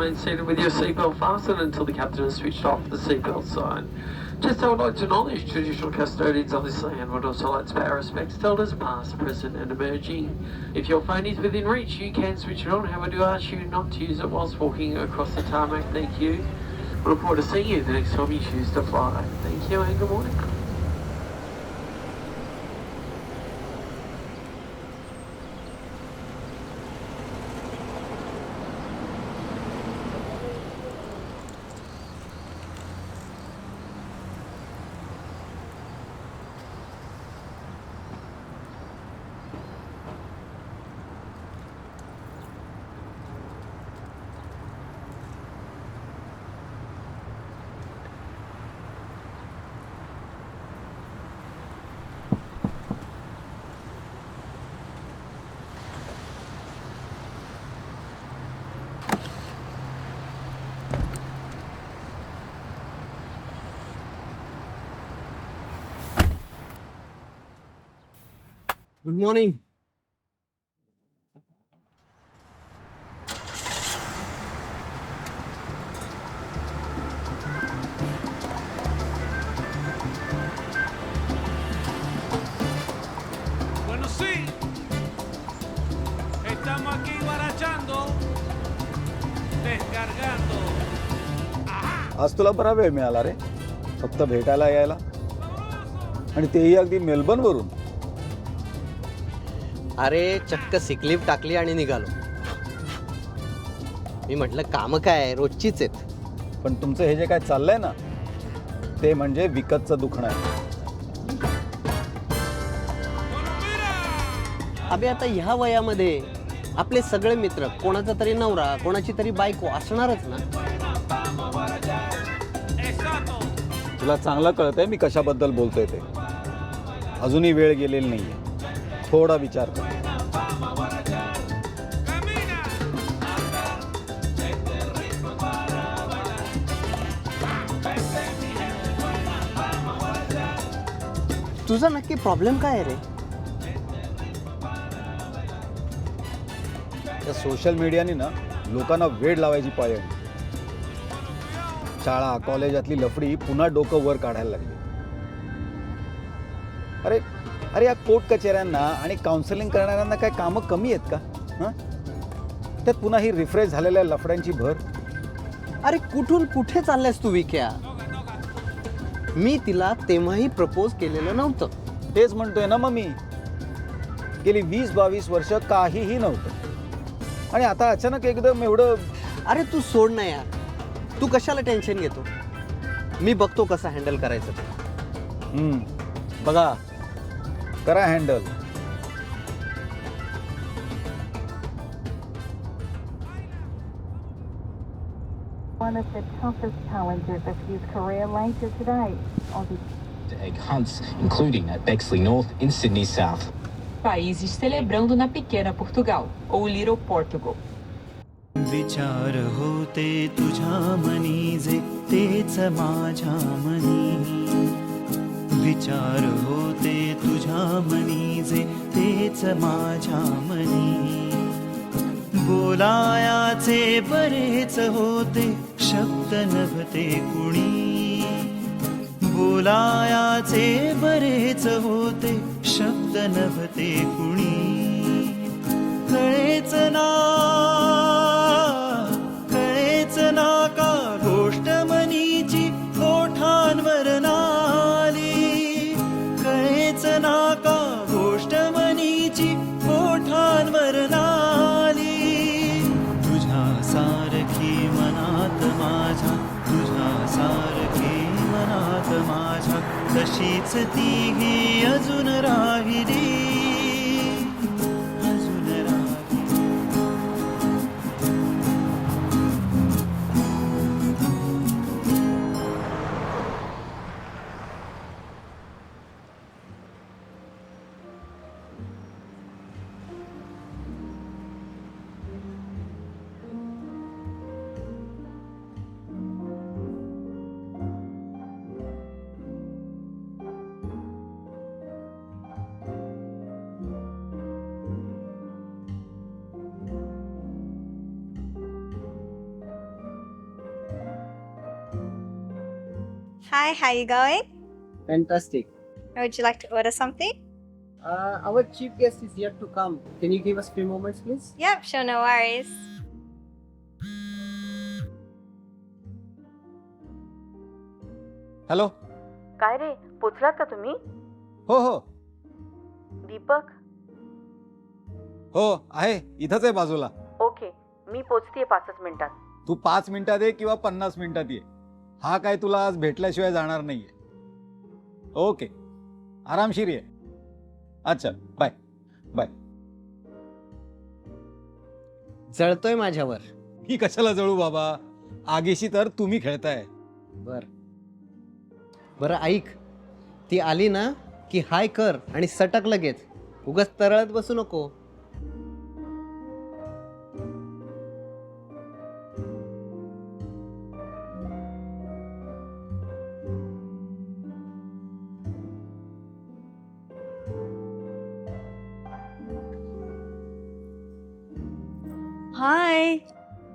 remain seated with your seatbelt fastened until the captain has switched off the seatbelt sign. Just I would like to acknowledge traditional custodians of this land would also like to pay our respects to elders past, present and emerging. If your phone is within reach, you can switch it on. However, do ask you not to use it whilst walking across the tarmac. Thank you. We look forward to seeing you the next time you choose to fly. Thank you and good morning. Good morning Bueno, sí. Estamos aquí guarachando, descargando. आज तुला बरा वेळ मिळाला रे? फक्त भेटायला यायला? आणि तेही अगदी मेलबर्नवरून? अरे चक्क सिकलीप टाकली आणि निघालो. मी म्हटलं काम काय? रोजचीच आहेत. पण तुमचं हे जे काय चाललंय ना ते म्हणजे विकतचं दुखणं आहे. अबे आता ह्या वयामध्ये आपले सगळे मित्र कोणाचा तरी नवरा कोणाची तरी बायको असणारच ना. तुला चांगलं कळतंय मी कशाबद्दल बोलतोय ते. अजूनही वेळ गेलेली नाहीये. थोडा विचार कर. तुझा नक्की प्रॉब्लेम काय आहे रे? त्या सोशल मीडियाने ना लोकांना वेळ लावायची पाळी आणली. शाळा कॉलेजातली लफडी पुन्हा डोकं वर काढायला लागली. अरे अरे या कोर्ट कचेऱ्यांना आणि काउन्सिलिंग करणाऱ्यांना काय कामं कमी आहेत का? हां? त्यात पुन्हा ही रिफ्रेश झालेल्या लफड्यांची भर. अरे कुठून कुठे चाललायस तू विक्या मी तिला तेव्हाही प्रपोज केलेलं नव्हतं. तेच म्हणतोय ना मग मी गेली वीस बावीस वर्ष काहीही नव्हतं. आणि आता अचानक एकदम एवढं अरे तू सोड ना यार. तू कशाला टेन्शन घेतो? मी बघतो कसं हँडल करायचं ते. हम्म, बघा करा handle One of the toughest challenges of his career later today. Aussie egg hunts, including at Bexley North in Sydney South. países celebrando na pequena Portugal, ou Little Portugal. विचार होते तुझ्या मनी जे तेच माझ्या मनी विचार होते तुझ्या मनी जे तेच माझ्या मनी. बोलायाचे बरेच होते शब्द नभते कुणी. बोलायाचे बरेच होते शब्द नभते कुणी. कळेच ना माझ्या तशीच तीही अजून राहिली? Hi, how you going? Fantastic Would you like to order something? Our chief guest is yet to come can you give us few moments please Yep, sure, no worries. Hello काय रे पोचलात का तुम्ही? हो हो. दीपक? हो आहे. इथंच आहे बाजूला. ओके मी पोचतेय पाचच मिनिटात. तू पाच मिनिटात ये किंवा पन्नास मिनिटात ये. हा काय तुला आज भेटल्याशिवाय जाणार नाहीये. ओके. आरामशीर ये अच्छा बाय. बाय. जळतोय माझ्यावर. मी कशाला जळू बाबा? आगीशी तर तुम्ही खेळताय. बर. बरं ऐक. ती आली ना की हाय कर आणि सटक लगेच. उगाच तरळत बसू नको.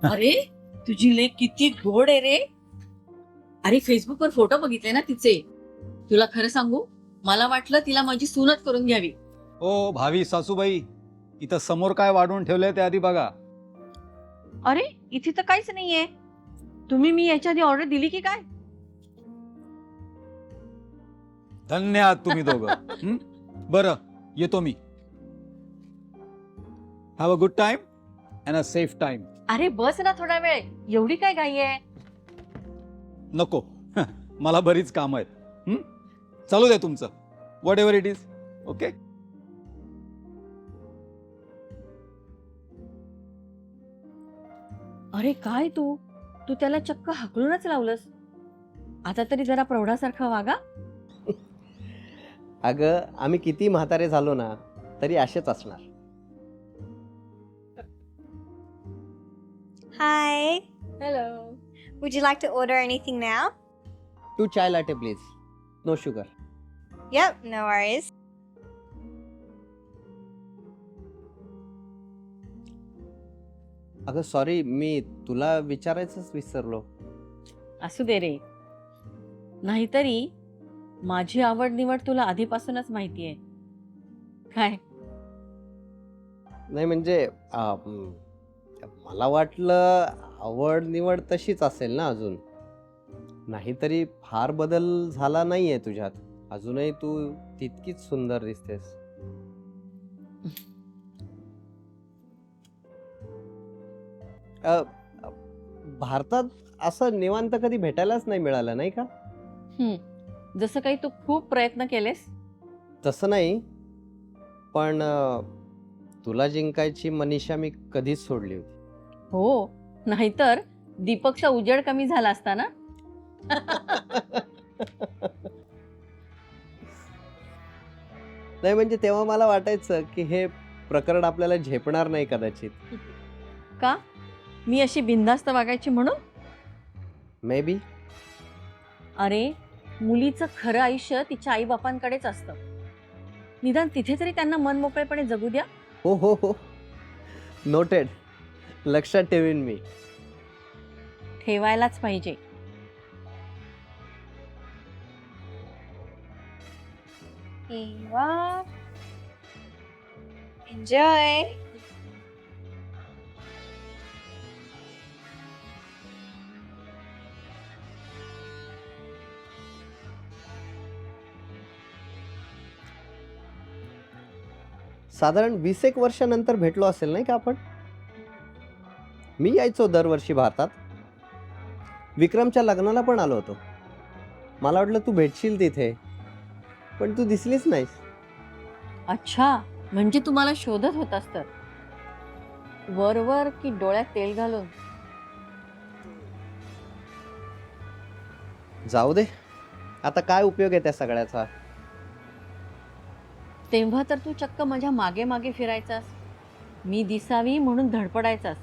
अरे तुझी लेख किती गोड आहे रे. अरे फेसबुकवर फोटो बघितले ना तिचे. तुला खरं सांगू मला वाटलं तिला माझी सूनच करून घ्यावी. ओ भावी सासूबाई इथं समोर काय वाढवून ठेवलंय ते आधी बघा. अरे इथे तर काहीच नाहीये. तुम्ही मी याच्या आधी ऑर्डर दिली की काय? धन्य आहात तुम्ही दोघं. हं? बरं येतो मी. Have a good time and a safe time अरे बस ना थोडा वेळ. एवढी काय घाई आहे? नको. मला बरीच कामं आहेत. हं? चालू द्या तुमचं. Whatever it is okay अरे काय तू? तू त्याला चक्क हाकलूनच लावलंस. आता तरी जरा प्रौढासारखं वागा. अगं आम्ही किती म्हातारे झालो ना तरी असेच असणार. Hi. Hello Would you like to order anything now? Two chai latte please no sugar Yep, no worries. अगं सॉरी मी तुला विचारायचंच विसरलो. असू दे रे. नाहीतरी माझी आवड निवड तुला आधीपासूनच माहिती आहे काय? नाही म्हणजे म, मला वाटलं आवड निवड तशीच असेल ना अजून. नाहीतरी फार बदल झाला नाहीये तुझ्यात. अजूनही तू तितकीच सुंदर दिसतेस. अ, भारतात असं निवांत कधी भेटायलाच नाही मिळालं नाही का? जसं काही तू खूप प्रयत्न केलेस. तसं नाही. पण अ, तुला जिंकायची मनीषा मी कधीच सोडली होती. हो नाहीतर दीपकचा उजेड कमी झाला असता ना? नाही म्हणजे तेव्हा मला वाटायचं की हे प्रकरण आपल्याला झेपणार नाही कदाचित. का? मी अशी बिनधास्त वागायची म्हणून? मे बी अरे मुलीचं खरं आयुष्य तिच्या आईबापांकडेच असतं. निदान तिथे तरी त्यांना मनमोकळेपणे जगू द्या. हो हो हो. नोटेड लक्षात ठेवीन मी ठेवायलाच पाहिजे. Enjoy. साधारण वीस एक वर्षानंतर भेटलो असेल नाही का आपण मी यायचो दरवर्षी भारतात. विक्रमच्या लग्नाला पण आलो होतो. मला वाटलं तू भेटशील तिथे पण तू दिसलीच नाहीस. अच्छा म्हणजे तुम्हाला शोधत होतास तर? वरवर की डोळ्यात तेल घालून? जाऊ दे. आता काय उपयोग आहे त्या सगळ्याचा? तेव्हा तर तू चक्क माझ्या मागे मागे फिरायचास. मी दिसावी म्हणून धडपडायचास.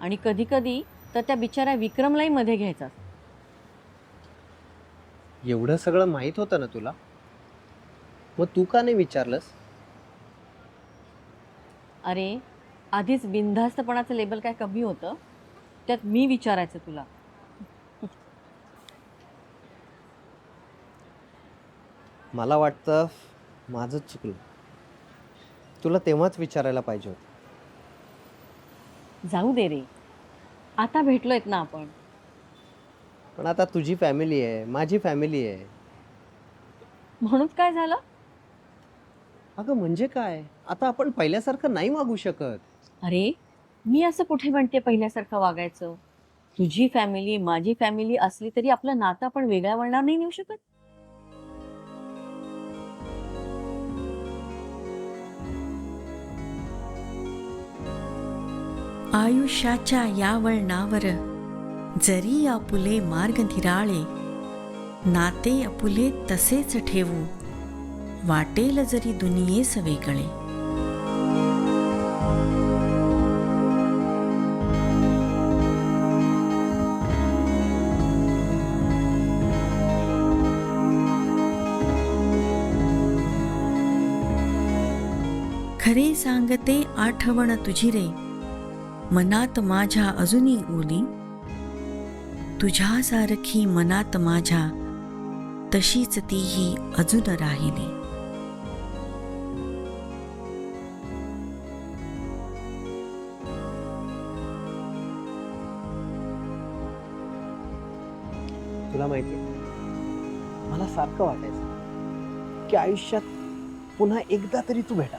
आणि कधी कधी तर त्या बिचाऱ्या विक्रमलाही मध्ये घ्यायचास एवढं सगळं माहीत होतं ना तुला? मग तू का नाही विचारलंस? अरे आधीच बिनधास्तपणाचं लेबल काय कमी होतं? त्यात मी विचारायचं तुला. मला वाटतं माझंच चुकलं. तुला तेव्हाच विचारायला पाहिजे होतं. जाऊ दे रे. आता भेटलोयत ना आपण. पण आता तुझी फॅमिली आहे माझी फॅमिली आहे. म्हणून काय झालं? अगं म्हणजे काय? आता आपण पहिल्यासारखं नाही मागू शकत. अरे मी असं कुठे म्हणते पहिल्यासारखं वागायचं? तुझी फॅमिली माझी फॅमिली असली तरी आपलं नातं आपण वेगळ्या वळणार नाही नेऊ शकत? आयुष्याच्या या वळणावर जरी आपुले मार्ग निराळे नाते आपुले तसेच ठेवू वाटेल जरी दुनियेस वेगळे खरे सांगते आठवण तुझी रे मनात माझ्या अजूनही ओली. तुझ्यासारखी मनात माझ्या तशीच तीही अजून राहिली. तुला माहिती मला सारखं वाटायचं की आयुष्यात पुन्हा एकदा तरी तू भेटा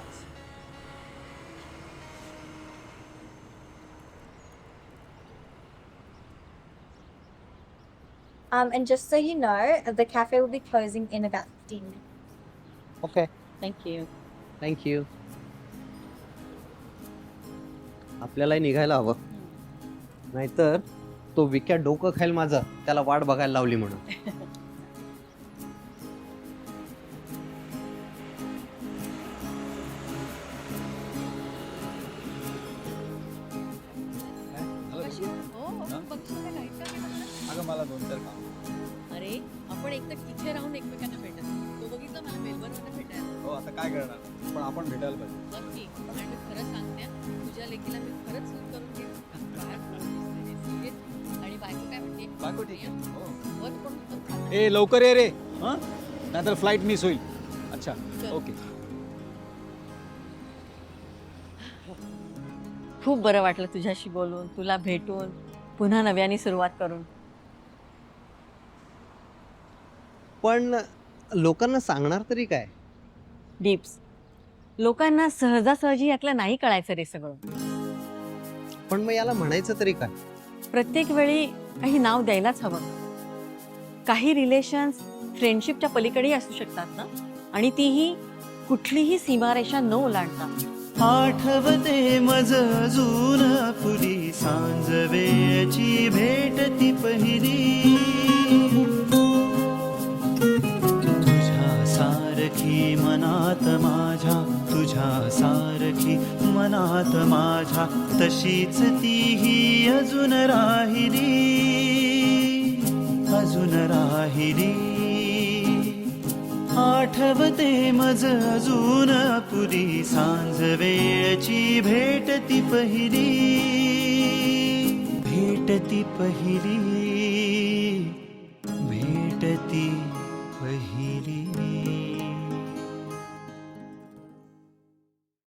Um, and just so you know, the cafe will be closing in about 15 minutes. Okay thank you thank you आपल्यालाही निघायला हवं. नाहीतर तो विक्या डोकं खाईल माझं. त्याला वाट बघायला लावली म्हणून. अगं मला दोन चार काम आपण एक तर तिथे राहून एकमेकांना भेटत तो बघितलं मला मेलबर्नमध्ये भेटायला. हो आता काय करणार? पण आपण भेटायला पाहिजे. नक्की आणि मी खरं सांगते तुझ्या लेकीला मी खरंच सूट करून घेईन. बाहेर पडून दिसते रे, serious. आणि बायको काय म्हणते? बायको ठीक आहे. हो. खात ए लवकर ये रे. हां? नाहीतर फ्लाईट मिस होईल. अच्छा. ओके. खूप बरं वाटलं तुझ्याशी बोलून तुला भेटून पुन्हा नव्याने सुरुवात करून. पण लोकांना सांगणार तरी काय? डिप्स. लोकांना सहजासहजी यातलं नाही कळायचं रे सगळं. पण मग याला म्हणायचं तरी काय? प्रत्येक वेळी काही नाव द्यायलाच हवं. काही रिलेशन्स फ्रेंडशिपच्या पलीकडेही असू शकतात ना? आणि तीही कुठलीही सीमारेषा न ओलांडता. आठवते मज अजून फुली सांज वेळची भेट ती पहिली. मनात माझ्या तुझ्या सारखी मनात माझ्या तशीच तीही अजून राहिली. अजून राहिली. आठवते मज अजून पुरी सांज वेळची भेट ती पहिली. भेट ती पहिली. भेट ती पहिली.